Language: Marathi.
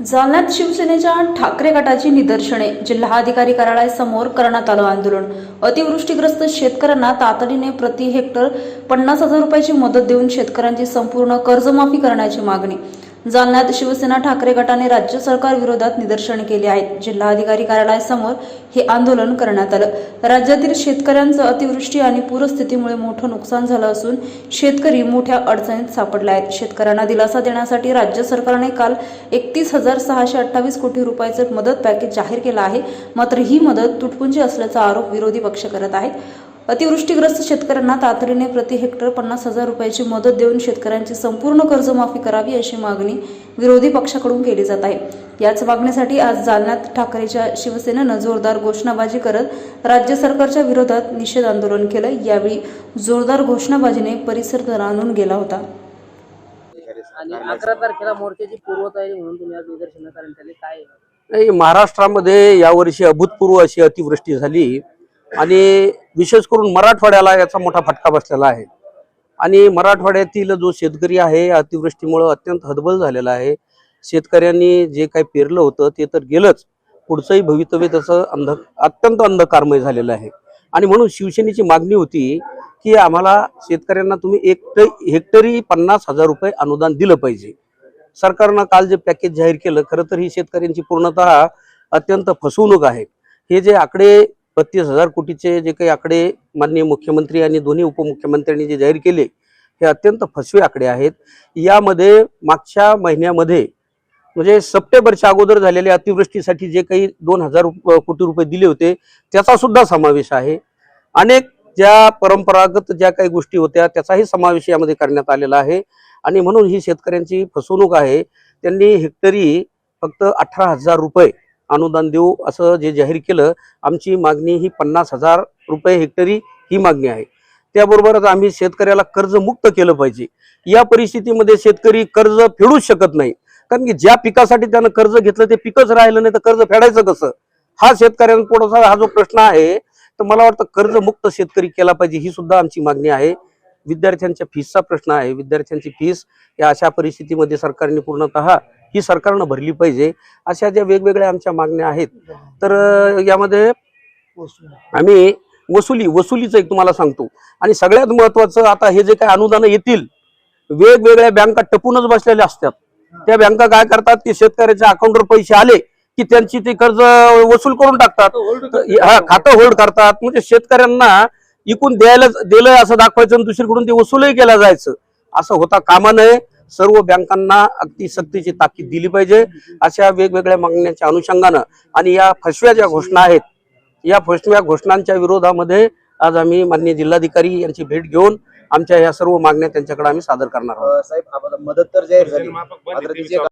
जालन्यात शिवसेनेच्या ठाकरे गटाची निदर्शने जिल्हाधिकारी कार्यालयासमोर करण्यात आलं आंदोलन. अतिवृष्टीग्रस्त शेतकऱ्यांना तातडीने प्रति हेक्टर पन्नास हजार रुपयाची मदत देऊन शेतकऱ्यांची संपूर्ण कर्जमाफी करण्याची मागणी. जालन्यात शिवसेना ठाकरे गटाने राज्य सरकार विरोधात निदर्शने केली आहेत. जिल्हाधिकारी कार्यालयासमोर हे आंदोलन करण्यात आलं. राज्यातील शेतकऱ्यांचं अतिवृष्टी आणि पूरस्थितीमुळे मोठं नुकसान झालं असून शेतकरी मोठ्या अडचणीत सापडले आहेत. शेतकऱ्यांना दिलासा देण्यासाठी राज्य सरकारने काल एकतीस हजार सहाशे अठ्ठावीस कोटी रुपयाचं मदत पॅकेज जाहीर केलं आहे. मात्र ही मदत तुटपुंजी असल्याचा आरोप विरोधी पक्ष करत आहेत अतिवृष्टीग्रस्त शेतकऱ्यांना तातडीने प्रति हेक्टर पन्नास हजार रुपयाची मदत देऊन शेतकऱ्यांची संपूर्ण कर्जमाफी करावी अशी मागणी विरोधी पक्षाकडून केली जात आहे. याच मागणीसाठी आज जालन्यात ठाकरेच्या शिवसेनेनं जोरदार घोषणाबाजी करत राज्य सरकारच्या विरोधात निषेध आंदोलन केलं यावेळी जोरदार घोषणाबाजीने परिसर दणाणून गेला होता. आणि अकरा तारखेला मोर्चाची पूर्वतयारी म्हणून तुम्ही आज निदर्शनं करण्यात आली काय आहे? नाही महाराष्ट्रामध्ये यावर्षी अभूतपूर्व अशी अतिवृष्टी झाली. आणि विशेष करून मराठवाड्याला याचा मोठा फटका बसलेला आहे. आणि मराठवाड्यातील जो शेतकरी आहे अतिवृष्टीमुळं अत्यंत हतबल झालेला आहे. शेतकऱ्यांनी जे काही पेरलं होतं ते तर गेलंच. पुढचंही भवितव्य त्याचं अंध अत्यंत अंधकारमय झालेलं आहे. आणि म्हणून शिवसेनेची मागणी होती की आम्हाला शेतकऱ्यांना तुम्ही एक हेक्टरी पन्नास हजार रुपये अनुदान दिलं पाहिजे. सरकारनं काल जे पॅकेज जाहीर केलं खरं तर ही शेतकऱ्यांची पूर्णतः अत्यंत फसवणूक आहे. हे जे आकडे बत्तीस हजार कोटीचे जे काही आकडे माननीय मुख्यमंत्री आणि दोन्ही उपमुख्यमंत्र्यांनी जे जाहीर केले हे अत्यंत फसवे आकडे आहेत. यामध्ये मागच्या महिन्यामध्ये म्हणजे सप्टेंबरच्या अगोदर झालेल्या अतिवृष्टीसाठी जे काही दोन हजार कोटी रुपये दिले होते त्याचा सुद्धा समावेश आहे. अनेक ज्या परंपरागत ज्या काही गोष्टी होत्या त्याचाही समावेश यामध्ये करण्यात आलेला आहे. आणि म्हणून ही शेतकऱ्यांची फसवणूक आहे. त्यांनी हेक्टरी फक्त अठरा हजार रुपये अनुदान देऊ असं जे जाहीर केलं आमची मागणी ही पन्नास हजार रुपये हेक्टरी ही मागणी आहे. त्याबरोबरच आम्ही शेतकऱ्याला कर्जमुक्त केलं पाहिजे. या परिस्थितीमध्ये शेतकरी कर्ज फेडूच शकत नाही. कारण की ज्या पिकासाठी त्यानं कर्ज घेतलं ते पिकच राहिलं नाही तर कर्ज फेडायचं कसं? हा शेतकऱ्यांपुढचा हा जो प्रश्न आहे तर मला वाटतं कर्जमुक्त शेतकरी केला पाहिजे ही सुद्धा आमची मागणी आहे. विद्यार्थ्यांच्या फीसचा प्रश्न आहे. विद्यार्थ्यांची फीस या अशा परिस्थितीमध्ये सरकारने पूर्णतः ही सरकारनं भरली पाहिजे अशा ज्या वेगवेगळ्या आमच्या मागण्या आहेत. तर यामध्ये आम्ही वसुली वसुलीचं एक तुम्हाला सांगतो. आणि सगळ्यात महत्वाचं आता हे जे काही अनुदानं येतील वेगवेगळ्या बँका टपूनच बसलेल्या असतात. त्या बँका काय करतात की शेतकऱ्याच्या अकाउंटवर पैसे आले की त्यांची ते कर्ज वसूल करून टाकतात. हा खातं होल्ड करतात. म्हणजे शेतकऱ्यांना इकून द्यायला दिलंय असं दाखवायचं आणि दुसरीकडून ते वसूलही केलं जायचं. असं होता कामा नये. सर्व बँकांना अगदी सक्तीची ताकीद दिली पाहिजे. अशा वेगवेगळ्या मागण्याच्या अनुषंगानं आणि या फसव्या ज्या घोषणा आहेत या फसव्या घोषणांच्या विरोधामध्ये आज आम्ही माननीय जिल्हाधिकारी यांची भेट घेऊन आमच्या या सर्व मागण्या त्यांच्याकडे आम्ही सादर करणार आहोत. साहेब मदत तर जाहीर झाली.